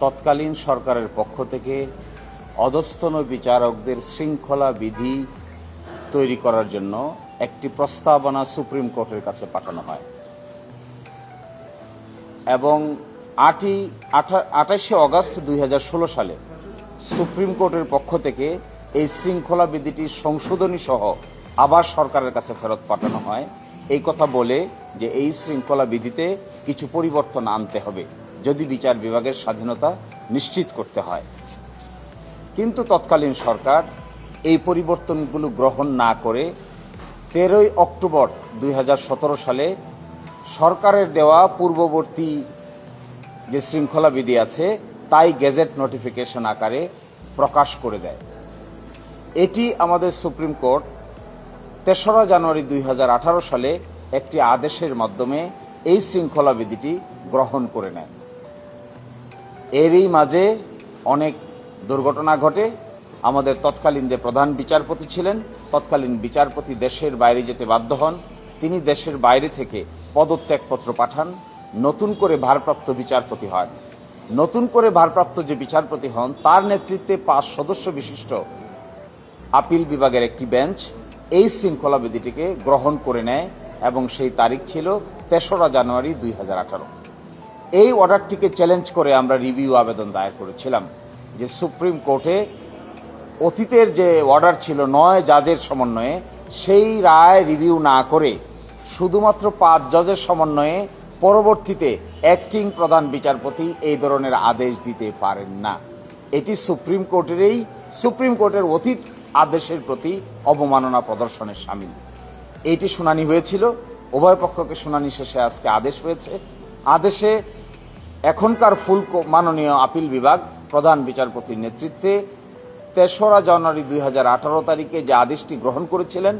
তৎকালীন সরকারের পক্ষ থেকে অধস্থন বিচারকদের শৃঙ্খলা বিধি তৈরি করার জন্য একটি প্রস্তাবনা সুপ্রিম কোর্টের কাছে পাঠানো হয়। এবং আটই আঠাশে অগস্ট দুই সালে সুপ্রিম কোর্টের পক্ষ থেকে এই শৃঙ্খলা বিধিটির সংশোধনী সহ আবার সরকারের কাছে ফেরত পাঠানো হয়। এই কথা বলে যে এই শৃঙ্খলা বিধিতে কিছু পরিবর্তন আনতে হবে। যদি বিচার বিভাগের স্বাধীনতা নিশ্চিত করতে হয়। কিন্তু তৎকালীন সরকার এই পরিবর্তনগুলো গ্রহণ না করে তেরোই অক্টোবর দুই হাজার সতেরো সালে সরকারের দেওয়া পূর্ববর্তী যে শৃঙ্খলা বিধি আছে, তাই গেজেট নোটিফিকেশন আকারে প্রকাশ করে দেয়। এটি আমাদের সুপ্রিম কোর্ট তেসরা জানুয়ারি দুই হাজার আঠারো সালে একটি আদেশের মাধ্যমে এই শৃঙ্খলা বিধিটি গ্রহণ করে নেয়। এরই মাঝে অনেক দুর্ঘটনা ঘটে। আমাদের তৎকালীন যে প্রধান বিচারপতি ছিলেন, তৎকালীন বিচারপতি দেশের বাইরে যেতে বাধ্য হন। তিনি দেশের বাইরে থেকে পদত্যাগপত্র পাঠান। নতুন করে ভারপ্রাপ্ত বিচারপতি হন। নতুন করে ভারপ্রাপ্ত যে বিচারপতি হন, তার নেতৃত্বে পাঁচ সদস্য বিশিষ্ট আপিল বিভাগের একটি বেঞ্চ এই শৃঙ্খলা বিধিটিকে গ্রহণ করে নেয় এবং সেই তারিখ ছিল তেসরা জানুয়ারি দুই হাজার আঠারো। এই অর্ডারটিকে চ্যালেঞ্জ করে আমরা রিভিউ আবেদন দায়ের করেছিলাম যে সুপ্রিম কোর্টে অতীতের যে অর্ডার ছিল নয় জাজের সমন্বয়ে, সেই রায় রিভিউ না করে শুধুমাত্র পাঁচ জজের সমন্বয়ে পরবর্তীতে অ্যাক্টিং প্রধান বিচারপতি এই ধরনের আদেশ দিতে পারেন না। এটি সুপ্রিম কোর্টেরই, সুপ্রিম কোর্টের অতীত আদেশের প্রতি অবমাননা প্রদর্শনের সামিল। এটি শুনানি হয়েছিল, উভয় পক্ষকে শুনানি শেষে আজকে আদেশ হয়েছে। আদেশে এখনকার ফুল মাননীয় আপিল বিভাগ প্রধান বিচারপতির নেতৃত্বে তেসরা জানুয়ারি দুই হাজার আঠারো তারিখে যে আদেশটি গ্রহণ করেছিলেন,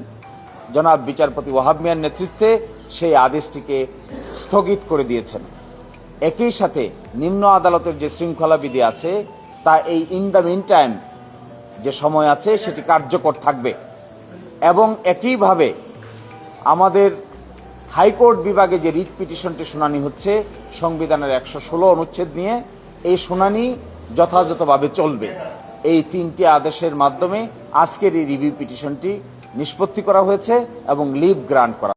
জনাব বিচারপতি ওয়াহাব মিয়ার নেতৃত্বে সেই আদেশটিকে স্থগিত করে দিয়েছেন। একই সাথে নিম্ন আদালতের যে শৃঙ্খলা বিধি আছে, তা এই ইন দ্য মিন টাইম যে সময় আছে সেটি কার্যকর থাকবে। এবং একইভাবে আমাদের হাইকোর্ট বিভাগে যে রিট পিটিশনটি শুনানি হচ্ছে, সংবিধানের একশো ষোলো অনুচ্ছেদ নিয়ে, এই শুনানি যথাযথভাবে চলবে। এই তিনটি আদেশের মাধ্যমে আজকের এই রিভিউ পিটিশনটি নিষ্পত্তি করা হয়েছে এবং লিভ গ্রান্ট করা